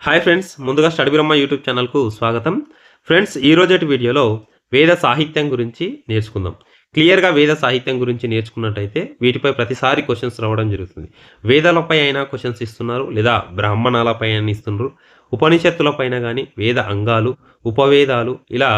Hi friends ముందుగా study Brahma YouTube ఛానల్కు స్వాగతం. ఫ్రెండ్స్ ఈ రోజటి వీడియోలో వేద సాహిత్యం గురించి నేర్చుకుందాం. క్లియర్గా వేద సాహిత్యం గురించి నేర్చుకున్నట్టయితే వీటిపై ప్రతిసారి క్వశ్చన్స్ రావడం జరుగుతుంది. వేదాలపై అయినా క్వశ్చన్స్ ఇస్తున్నారు లేదా బ్రాహ్మణాలపై అయినా ఇస్తున్నారు. ఉపనిషత్తులపైన కానీ వేద అంగాలు ఉపవేదాలు ఇలా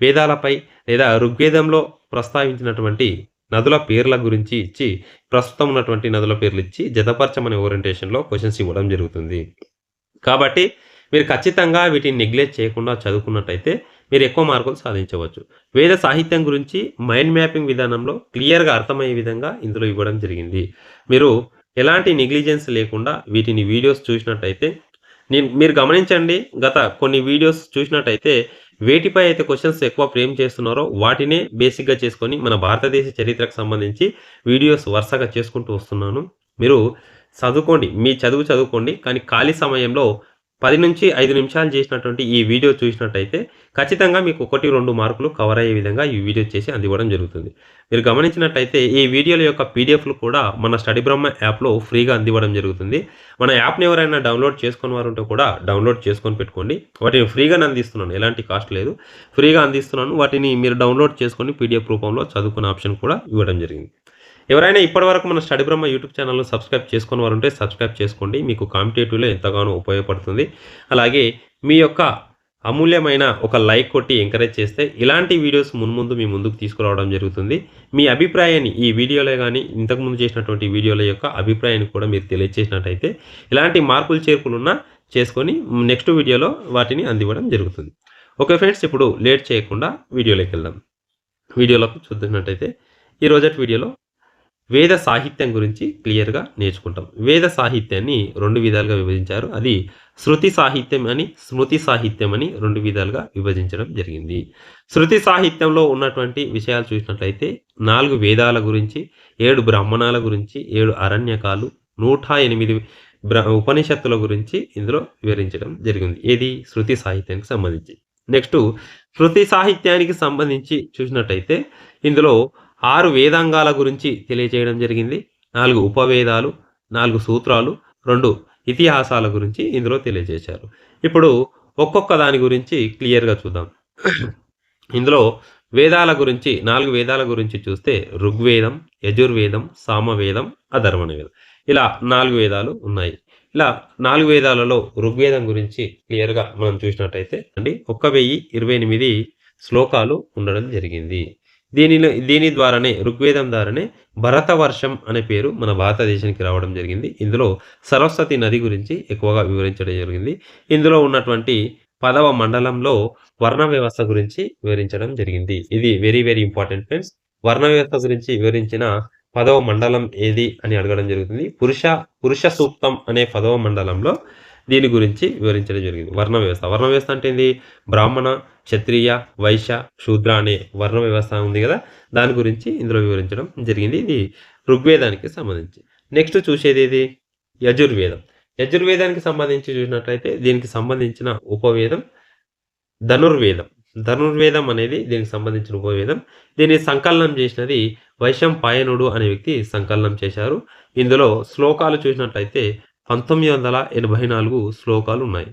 వేదాలపై లేదా ఋగ్వేదంలో ప్రస్తావించినటువంటి నదుల పేర్ల గురించి ఇచ్చి ప్రస్తుతం ఉన్నటువంటి నదుల పేర్లు ఇచ్చి జతపరచమనే ఓరియంటేషన్లో క్వశ్చన్స్ ఇవ్వడం జరుగుతుంది. కాబట్టి మీరు ఖచ్చితంగా వీటిని నెగ్లెక్ట్ చేయకుండా చదువుకున్నట్టయితే మీరు ఎక్కువ మార్కులు సాధించవచ్చు. వేద సాహిత్యం గురించి మైండ్ మ్యాపింగ్ విధానంలో క్లియర్గా అర్థమయ్యే విధంగా ఇందులో ఇవ్వడం జరిగింది. మీరు ఎలాంటి నెగ్లిజెన్స్ లేకుండా వీటిని వీడియోస్ చూసినట్టయితే నేను మీరు గమనించండి గత కొన్ని వీడియోస్ చూసినట్టయితే వేటిపై అయితే క్వశ్చన్స్ ఎక్కువ ఫ్రేమ్ చేస్తున్నారో వాటినే బేసిక్గా చేసుకొని మన భారతదేశ చరిత్రకు సంబంధించి వీడియోస్ వరుసగా చేసుకుంటూ వస్తున్నాను. మీరు చదువుకోండి. మీ చదువు చదువుకోండి. కానీ ఖాళీ సమయంలో పది నుంచి ఐదు నిమిషాలు చేసినటువంటి ఈ వీడియో చూసినట్టయితే ఖచ్చితంగా మీకు ఒకటి రెండు మార్కులు కవర్ అయ్యే విధంగా ఈ వీడియో చేసి అందివ్వడం జరుగుతుంది. మీరు గమనించినట్టయితే ఈ వీడియోల యొక్క పీడిఎఫ్లు కూడా మన స్టడీ బ్రహ్మ యాప్లో ఫ్రీగా అందివ్వడం జరుగుతుంది. మన యాప్ని ఎవరైనా డౌన్లోడ్ చేసుకుని వారు ఉంటే కూడా డౌన్లోడ్ చేసుకొని పెట్టుకోండి. వాటిని ఫ్రీగానే అందిస్తున్నాను. ఎలాంటి కాస్ట్ లేదు. ఫ్రీగా అందిస్తున్నాను. వాటిని మీరు డౌన్లోడ్ చేసుకొని పీడిఎఫ్ రూపంలో చదువుకునే ఆప్షన్ కూడా ఇవ్వడం జరిగింది. ఎవరైనా ఇప్పటివరకు మన స్టడీ బ్రహ్మ యూట్యూబ్ ఛానల్ను సబ్స్క్రైబ్ చేసుకుని వారు ఉంటే సబ్స్క్రైబ్ చేసుకోండి. మీకు కాంపిటేటివ్లో ఎంతగానో ఉపయోగపడుతుంది. అలాగే మీ యొక్క అమూల్యమైన ఒక లైక్ కొట్టి ఎంకరేజ్ చేస్తే ఇలాంటి వీడియోస్ మున్ముందు మీ ముందుకు తీసుకురావడం జరుగుతుంది. మీ అభిప్రాయాన్ని ఈ వీడియోలో కానీ ఇంతకుముందు చేసినటువంటి వీడియోల యొక్క అభిప్రాయాన్ని కూడా మీరు తెలియజేసినట్టయితే ఇలాంటి మార్పులు చేర్పులున్నా చేసుకొని నెక్స్ట్ వీడియోలో వాటిని అందివ్వడం జరుగుతుంది. ఓకే ఫ్రెండ్స్ ఇప్పుడు లేట్ చేయకుండా వీడియోలోకి వెళ్దాం. వీడియోలోకి చూద్దామంటైతే ఈ రోజటి వీడియోలో వేద సాహిత్యం గురించి క్లియర్గా నేర్చుకుంటాం. వేద సాహిత్యాన్ని రెండు విధాలుగా విభజించారు. అది శృతి సాహిత్యం అని స్మృతి సాహిత్యం అని రెండు విధాలుగా విభజించడం జరిగింది. శృతి సాహిత్యంలో ఉన్నటువంటి విషయాలు చూసినట్లయితే నాలుగు వేదాల గురించి ఏడు బ్రాహ్మణాల గురించి ఏడు అరణ్యకాలు నూట ఎనిమిది బ్ర ఉపనిషత్తుల గురించి ఇందులో వివరించడం జరిగింది. ఏది? శృతి సాహిత్యానికి సంబంధించి. నెక్స్ట్ శృతి సాహిత్యానికి సంబంధించి చూసినట్టయితే ఇందులో ఆరు వేదాంగాల గురించి తెలియజేయడం జరిగింది. నాలుగు ఉపవేదాలు నాలుగు సూత్రాలు రెండు ఇతిహాసాల గురించి ఇందులో తెలియజేశారు ఇప్పుడు ఒక్కొక్క దాని గురించి క్లియర్గా చూద్దాం. ఇందులో వేదాల గురించి నాలుగు వేదాల గురించి చూస్తే ఋగ్వేదం యజుర్వేదం సామవేదం అధర్వణ వేదం ఇలా నాలుగు వేదాలు ఉన్నాయి. ఇలా నాలుగు వేదాలలో ఋగ్వేదం గురించి క్లియర్గా మనం చూసినట్టయితే అండి ఒక్క వెయ్యి ఇరవై ఎనిమిది శ్లోకాలు ఉండడం జరిగింది. దీనిలో దీని ద్వారానే ఋగ్వేదం ద్వారానే భరత వర్షం అనే పేరు మన భారతదేశానికి రావడం జరిగింది. ఇందులో సరస్వతి నది గురించి ఎక్కువగా వివరించడం జరిగింది. ఇందులో ఉన్నటువంటి పదవ మండలంలో వర్ణ వ్యవస్థ గురించి వివరించడం జరిగింది. ఇది వెరీ వెరీ ఇంపార్టెంట్ ఫ్రెండ్స్ వర్ణ వ్యవస్థ గురించి వివరించిన పదవ మండలం ఏది అని అడగడం జరుగుతుంది. పురుష పురుష సూక్తం అనే పదవ మండలంలో దీని గురించి వివరించడం జరిగింది. వర్ణ వ్యవస్థ. వర్ణ వ్యవస్థ అంటే ఏంది? బ్రాహ్మణ క్షత్రియ వైశ్య శూద్ర అనే వర్ణ వ్యవస్థ ఉంది కదా? దాని గురించి ఇందులో వివరించడం జరిగింది. ఇది ఋగ్వేదానికి సంబంధించి. నెక్స్ట్ చూసేది ఇది యజుర్వేదం. యజుర్వేదానికి సంబంధించి చూసినట్లయితే దీనికి సంబంధించిన ఉపవేదం ధనుర్వేదం. ధనుర్వేదం అనేది దీనికి సంబంధించిన ఉపవేదం. దీన్ని సంకలనం చేసినది వైశంపాయనుడు అనే వ్యక్తి సంకలనం చేశారు. ఇందులో శ్లోకాలు చూసినట్లయితే పంతొమ్మిది వందల ఎనభై నాలుగు శ్లోకాలు ఉన్నాయి.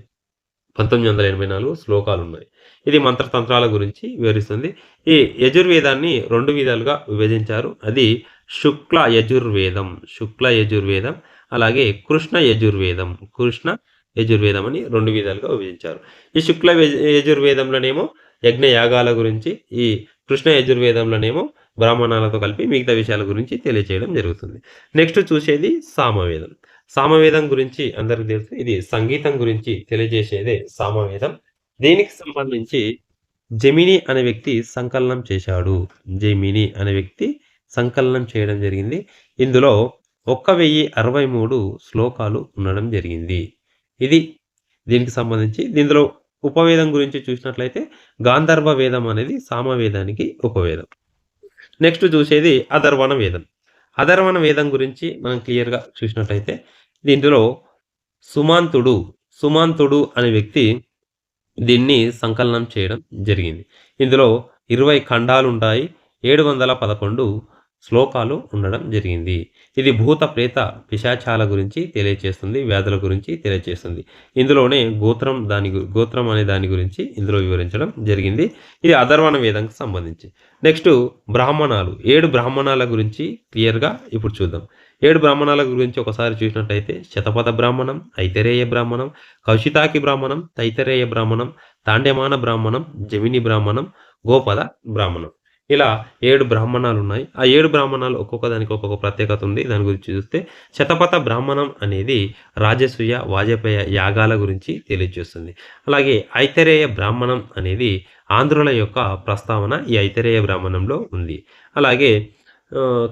పంతొమ్మిది వందల ఎనభై నాలుగు శ్లోకాలు ఉన్నాయి ఇది మంత్రతంత్రాల గురించి వివరిస్తుంది. ఈ యజుర్వేదాన్ని రెండు విధాలుగా విభజించారు. అది శుక్ల యజుర్వేదం శుక్ల యజుర్వేదం అలాగే కృష్ణ యజుర్వేదం కృష్ణ యజుర్వేదం అని రెండు విధాలుగా విభజించారు. ఈ శుక్ల యజుర్వేదంలోనేమో యజ్ఞ యాగాల గురించి ఈ కృష్ణ యజుర్వేదంలోనేమో బ్రాహ్మణాలతో కలిపి మిగతా విషయాల గురించి తెలియచేయడం జరుగుతుంది. నెక్స్ట్ చూసేది సామవేదం. సామవేదం గురించి అందరికి తెలుసు. ఇది సంగీతం గురించి తెలియజేసేదే సామవేదం. దీనికి సంబంధించి జమిని అనే వ్యక్తి సంకలనం చేశాడు. జమిని అనే వ్యక్తి సంకలనం చేయడం జరిగింది. ఇందులో ఒక్క వెయ్యి అరవై మూడు శ్లోకాలు ఉండడం జరిగింది. ఇది దీనికి సంబంధించి దీనిలో ఉపవేదం గురించి చూసినట్లయితే గాంధర్వ వేదం అనేది సామవేదానికి ఉపవేదం. నెక్స్ట్ చూసేది అధర్వణ వేదం. అధర్వణ వేదం గురించి మనం క్లియర్గా చూసినట్లయితే దీంట్లో సుమాంతుడు సుమాంతుడు అనే వ్యక్తి దీన్ని సంకలనం చేయడం జరిగింది. ఇందులో ఇరవై ఖండాలు ఉంటాయి ఏడు వందల పదకొండు శ్లోకాలు ఉండడం జరిగింది. ఇది భూత ప్రేత పిశాచాల గురించి తెలియచేస్తుంది వ్యాధుల గురించి తెలియచేస్తుంది. ఇందులోనే గోత్రం దాని గు- గోత్రం అనే దాని గురించి ఇందులో వివరించడం జరిగింది. ఇది అధర్వణ వేదంకి సంబంధించి. నెక్స్ట్ బ్రాహ్మణాలు. ఏడు బ్రాహ్మణాల గురించి క్లియర్గా ఇప్పుడు చూద్దాం. ఏడు బ్రాహ్మణాల గురించి ఒకసారి చూసినట్టయితే శతపథ బ్రాహ్మణం ఐతరేయ బ్రాహ్మణం కౌశితాకి బ్రాహ్మణం తైతరేయ బ్రాహ్మణం తాండ్యమాన బ్రాహ్మణం జమిని బ్రాహ్మణం గోపద బ్రాహ్మణం. ఇలా ఏడు బ్రాహ్మణాలు ఉన్నాయి. ఆ ఏడు బ్రాహ్మణాలు ఒక్కొక్క దానికి ఒక్కొక్క ప్రత్యేకత ఉంది. దాని గురించి చూస్తే శతపథ బ్రాహ్మణం అనేది రాజసూయ వాజపేయ యాగాల గురించి తెలియజేస్తుంది. అలాగే ఐతరేయ బ్రాహ్మణం అనేది ఆంధ్రుల యొక్క ప్రస్తావన ఈ ఐతరేయ బ్రాహ్మణంలో ఉంది. అలాగే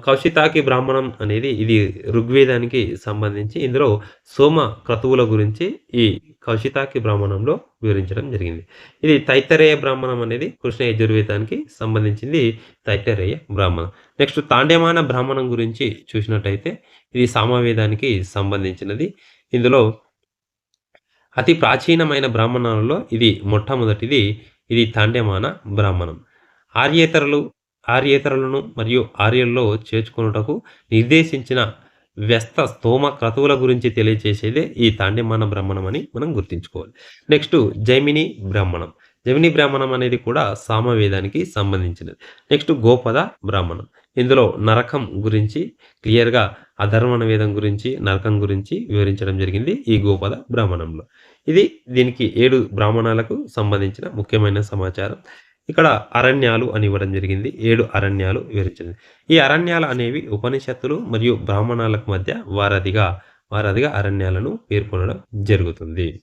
కౌశితాకి బ్రాహ్మణం అనేది ఇది ఋగ్వేదానికి సంబంధించి ఇందులో సోమ క్రతువుల గురించి ఈ కౌశితాకి బ్రాహ్మణంలో వివరించడం జరిగింది. ఇది తైత్తరేయ బ్రాహ్మణం అనేది కృష్ణ యజుర్వేదానికి సంబంధించింది తైత్తరేయ బ్రాహ్మణం. నెక్స్ట్ తాండేమాన బ్రాహ్మణం గురించి చూసినట్టయితే ఇది సామవేదానికి సంబంధించినది. ఇందులో అతి ప్రాచీనమైన బ్రాహ్మణాలలో ఇది మొట్టమొదటిది ఇది తాండేమాన బ్రాహ్మణం. ఆర్యేతరులు ఆర్యేతరులను మరియు ఆర్యుల్లో చేర్చుకొనుటకు నిర్దేశించిన వ్యస్త స్తోమ క్రతువుల గురించి తెలియజేసేదే ఈ తాండిమాన బ్రాహ్మణం అని మనం గుర్తుంచుకోవాలి. నెక్స్ట్ జైమిని బ్రాహ్మణం. జమిని బ్రాహ్మణం అనేది కూడా సామవేదానికి సంబంధించినది. నెక్స్ట్ గోపద బ్రాహ్మణం. ఇందులో నరకం గురించి క్లియర్గా అధర్మణ వేదం గురించి నరకం గురించి వివరించడం జరిగింది ఈ గోపద బ్రాహ్మణంలో. ఇది దీనికి ఏడు బ్రాహ్మణాలకు సంబంధించిన ముఖ్యమైన సమాచారం. ఇక్కడ అరణ్యాలు అని ఇవ్వడం జరిగింది. ఏడు అరణ్యాలు వివరించింది ఈ అరణ్యాలు అనేవి ఉపనిషత్తులు మరియు బ్రాహ్మణాలకు మధ్య వారధిగా వారధిగా అరణ్యాలను పేర్కొనడం జరుగుతుంది.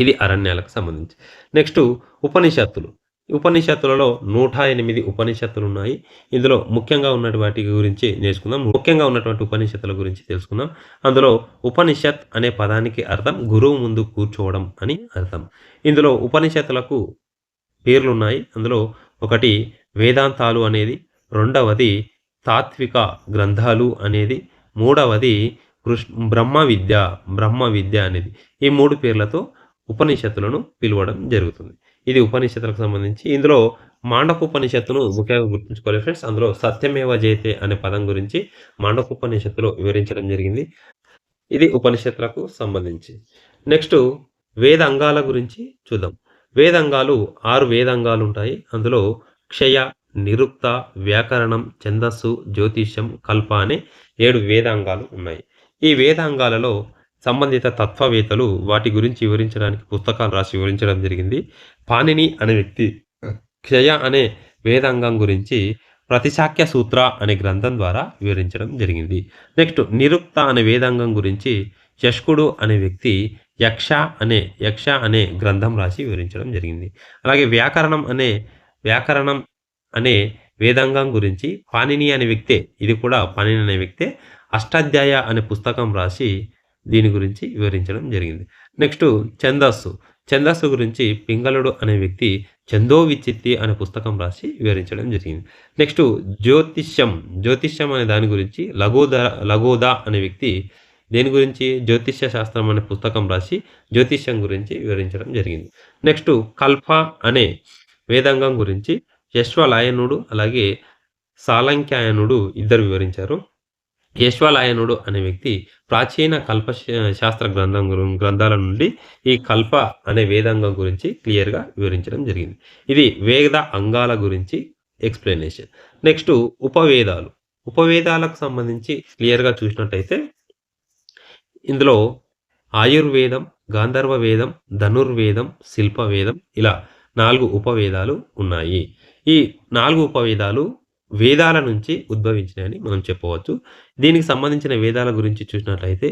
ఇది అరణ్యాలకు సంబంధించి. నెక్స్ట్ ఉపనిషత్తులు. ఉపనిషత్తులలో నూట ఎనిమిది ఉపనిషత్తులు ఉన్నాయి. ఇందులో ముఖ్యంగా ఉన్నటువంటి వాటి గురించి నేర్చుకుందాం. ముఖ్యంగా ఉన్నటువంటి ఉపనిషత్తుల గురించి తెలుసుకుందాం. అందులో ఉపనిషత్ అనే పదానికి అర్థం గురువు ముందు కూర్చోవడం అని అర్థం. ఇందులో ఉపనిషత్తులకు పేర్లు ఉన్నాయి అందులో ఒకటి వేదాంతాలు అనేది రెండవది తాత్విక గ్రంథాలు అనేది మూడవది కృష్ణ బ్రహ్మ విద్య బ్రహ్మ విద్య అనేది. ఈ మూడు పేర్లతో ఉపనిషత్తులను పిలవడం జరుగుతుంది. ఇది ఉపనిషత్తులకు సంబంధించి. ఇందులో మాండకోపనిషత్తును ముఖ్యంగా గుర్తుంచుకోవాలి ఫ్రెండ్స్. అందులో సత్యమేవ జయతే అనే పదం గురించి మాండకోపనిషత్తులో వివరించడం జరిగింది. ఇది ఉపనిషత్తులకు సంబంధించి. నెక్స్ట్ వేద అంగాల గురించి చూద్దాం. వేదాంగాలు ఆరు వేదాంగాలు ఉంటాయి అందులో క్షయ నిరుక్త వ్యాకరణం ఛందస్సు జ్యోతిష్యం కల్ప అనే ఏడు వేదాంగాలు ఉన్నాయి. ఈ వేదాంగాలలో సంబంధిత తత్వవేత్తలు వాటి గురించి వివరించడానికి పుస్తకాలు రాసి వివరించడం జరిగింది. పాణిని అనే వ్యక్తి క్షయ అనే వేదాంగం గురించి ప్రతిశాఖ్య సూత్ర అనే గ్రంథం ద్వారా వివరించడం జరిగింది. నెక్స్ట్ నిరుక్త అనే వేదాంగం గురించి యష్కుడు అనే వ్యక్తి యక్ష అనే యక్ష అనే గ్రంథం రాసి వివరించడం జరిగింది. అలాగే వ్యాకరణం అనే వ్యాకరణం అనే వేదాంగం గురించి పాణిని అనే వ్యక్తే ఇది కూడా పాణిని అనే వ్యక్తే అష్టాధ్యాయ అనే పుస్తకం రాసి దీని గురించి వివరించడం జరిగింది. నెక్స్ట్ ఛందస్సు. ఛందస్సు గురించి పింగళుడు అనే వ్యక్తి చందో విచిత్తి అనే పుస్తకం రాసి వివరించడం జరిగింది. నెక్స్ట్ జ్యోతిష్యం. జ్యోతిష్యం అనే దాని గురించి లఘోద లఘోద అనే వ్యక్తి దేని గురించి? జ్యోతిష్య శాస్త్రం అనే పుస్తకం రాసి జ్యోతిష్యం గురించి వివరించడం జరిగింది. నెక్స్ట్ కల్ప అనే వేదాంగం గురించి యశ్వలాయనుడు అలాగే సాలంక్యాయనుడు ఇద్దరు వివరించారు. యశ్వలాయనుడు అనే వ్యక్తి ప్రాచీన కల్ప శా- శాస్త్ర గ్రంథం గురు- గ్రంథాల నుండి ఈ కల్ప అనే వేదాంగం గురించి క్లియర్గా వివరించడం జరిగింది. ఇది వేద అంగాల గురించి ఎక్స్ప్లెనేషన్. నెక్స్ట్ ఉపవేదాలు. ఉపవేదాలకు సంబంధించి క్లియర్గా చూసినట్టయితే ఇందులో ఆయుర్వేదం గాంధర్వ వేదం ధనుర్వేదం శిల్పవేదం ఇలా నాలుగు ఉపవేదాలు ఉన్నాయి. ఈ నాలుగు ఉపవేదాలు వేదాల నుంచి ఉద్భవించినాయని మనం చెప్పవచ్చు. దీనికి సంబంధించిన వేదాల గురించి చూసినట్లయితే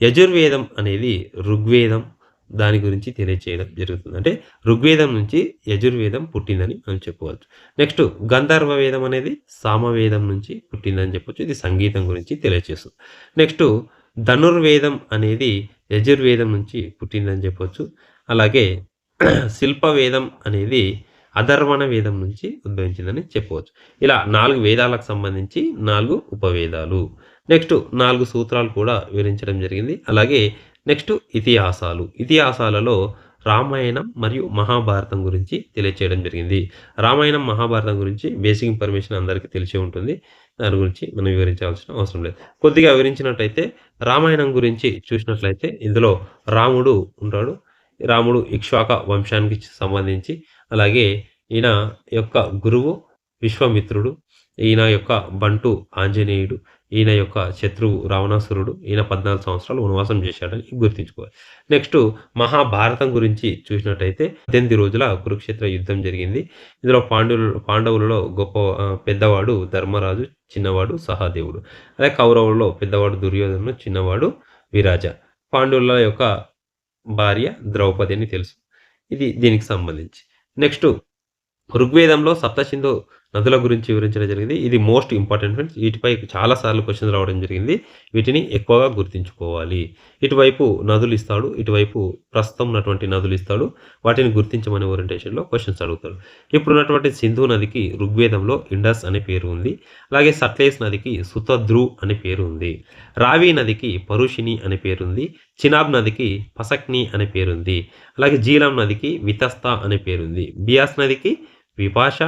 యజుర్వేదం అనేది ఋగ్వేదం దాని గురించి తెలియచేయడం జరుగుతుంది. అంటే ఋగ్వేదం నుంచి యజుర్వేదం పుట్టిందని మనం చెప్పవచ్చు. నెక్స్ట్ గంధర్వ వేదం అనేది సామవేదం నుంచి పుట్టిందని చెప్పవచ్చు ఇది సంగీతం గురించి తెలియజేస్తుంది నెక్స్ట్ ధనుర్వేదం అనేది యజుర్వేదం నుంచి పుట్టిందని చెప్పొచ్చు. అలాగే శిల్పవేదం అనేది అధర్వణ వేదం నుంచి ఉద్భవించిందని చెప్పవచ్చు ఇలా నాలుగు వేదాలకు సంబంధించి నాలుగు ఉపవేదాలు. నెక్స్ట్ నాలుగు సూత్రాలు కూడా వివరించడం జరిగింది. అలాగే నెక్స్ట్ ఇతిహాసాలు. ఇతిహాసాలలో రామాయణం మరియు మహాభారతం గురించి తెలియచేయడం జరిగింది. రామాయణం మహాభారతం గురించి బేసిక్ ఇన్ఫర్మేషన్ అందరికీ తెలిసి ఉంటుంది. దాని గురించి మనం వివరించాల్సిన అవసరం లేదు. కొద్దిగా వివరించినట్టయితే రామాయణం గురించి చూసినట్లయితే ఇందులో రాముడు ఉంటాడు. రాముడు ఇక్ష్వాక వంశానికి సంబంధించి అలాగే ఈయన యొక్క గురువు విశ్వామిత్రుడు ఈయన యొక్క బంటు ఆంజనేయుడు ఈయన యొక్క శత్రువు రావణాసురుడు ఈయన పద్నాలుగు సంవత్సరాలు వనవాసం చేశాడని గుర్తుంచుకోవాలి. నెక్స్ట్ మహాభారతం గురించి చూసినట్టయితే పద్దెనిమిది రోజుల కురుక్షేత్ర యుద్ధం జరిగింది. ఇందులో పాండవులు పాండవులలో గొప్ప పెద్దవాడు ధర్మరాజు చిన్నవాడు సహాదేవుడు. అదే కౌరవులలో పెద్దవాడు దుర్యోధను చిన్నవాడు విరాజ. పాండవుల యొక్క భార్య ద్రౌపది అని తెలుసు. ఇది దీనికి సంబంధించి. నెక్స్ట్ ఋగ్వేదంలో సప్తసింధు నదుల గురించి వివరించడం జరిగింది. ఇది మోస్ట్ ఇంపార్టెంట్ ఫ్రెండ్స్. వీటిపై చాలాసార్లు క్వశ్చన్స్ రావడం జరిగింది. వీటిని ఎక్కువగా గుర్తించుకోవాలి. ఇటువైపు నదులు ఇస్తాడు. ఇటువైపు ప్రస్తుతం ఉన్నటువంటి నదులు ఇస్తాడు. వాటిని గుర్తించమని ఓరియంటేషన్లో క్వశ్చన్స్ అడుగుతాడు. ఇప్పుడున్నటువంటి సింధు నదికి ఋగ్వేదంలో ఇండస్ అనే పేరు ఉంది. అలాగే సట్లేస్ నదికి సుతద్రు అనే పేరు ఉంది. రావి నదికి పరుషిని అనే పేరుంది చినాబ్ నదికి పసక్ని అనే పేరుంది అలాగే జీలం నదికి వితస్త అనే పేరుంది బియాస్ నదికి విపాష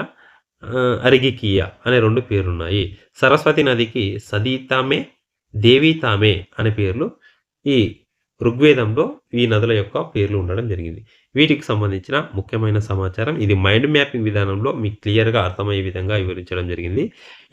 అరిగికియ అనే రెండు పేర్లున్నాయి. సరస్వతి నదికి సదీతామే దేవీతామే అనే పేర్లు ఈ ఋగ్వేదంలో ఈ నదుల యొక్క పేర్లు ఉండడం జరిగింది. వీటికి సంబంధించిన ముఖ్యమైన సమాచారం ఇది మైండ్ మ్యాపింగ్ విధానంలో మీకు క్లియర్గా అర్థమయ్యే విధంగా వివరించడం జరిగింది.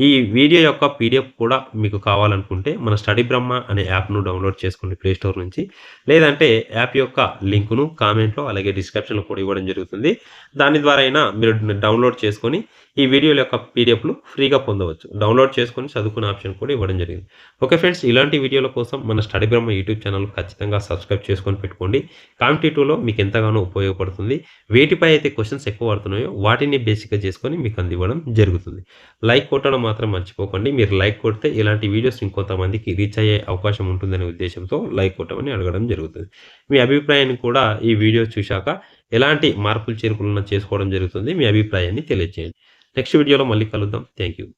ఈ వీడియో యొక్క పీడిఎఫ్ కూడా మీకు కావాలనుకుంటే మన స్టడీ బ్రహ్మ అనే యాప్ను డౌన్లోడ్ చేసుకోండి ప్లేస్టోర్ నుంచి. లేదంటే యాప్ యొక్క లింకును కామెంట్లో అలాగే డిస్క్రిప్షన్లో కూడా ఇవ్వడం జరుగుతుంది. దాని ద్వారా అయినా మీరు డౌన్లోడ్ చేసుకొని ఈ వీడియోల యొక్క పీడిఎఫ్లు ఫ్రీగా పొందవచ్చు. డౌన్లోడ్ చేసుకొని చదువుకునే ఆప్షన్ కూడా ఇవ్వడం జరిగింది. ఓకే ఫ్రెండ్స్ ఇలాంటి వీడియోల కోసం మన స్టడీ బ్రహ్మ యూట్యూబ్ ఛానల్ ఖచ్చితంగా సబ్స్క్రైబ్ చేసుకొని పెట్టుకోండి. కాంపిటేటివ్లో మీకు ఎంతగానో ఉపయోగపడుతుంది. వేటిపై అయితే క్వశ్చన్స్ ఎక్కువ పడుతున్నాయో వాటిని బేసిక్గా చేసుకొని మీకు అందివ్వడం జరుగుతుంది. లైక్ కొట్టడం మాత్రం మర్చిపోకండి. మీరు లైక్ కొడితే ఇలాంటి వీడియోస్ ఇంకొంతమందికి రీచ్ అయ్యే అవకాశం ఉంటుందనే ఉద్దేశంతో లైక్ కొట్టమని అడగడం జరుగుతుంది. మీ అభిప్రాయాన్ని కూడా ఈ వీడియో చూశాక ఎలాంటి మార్పులు చేర్పులను చేసుకోవడం జరుగుతుంది. మీ అభిప్రాయాన్ని తెలియజేయండి నెక్స్ట్ వీడియోలో మళ్ళీ కలుద్దాం. Thank you.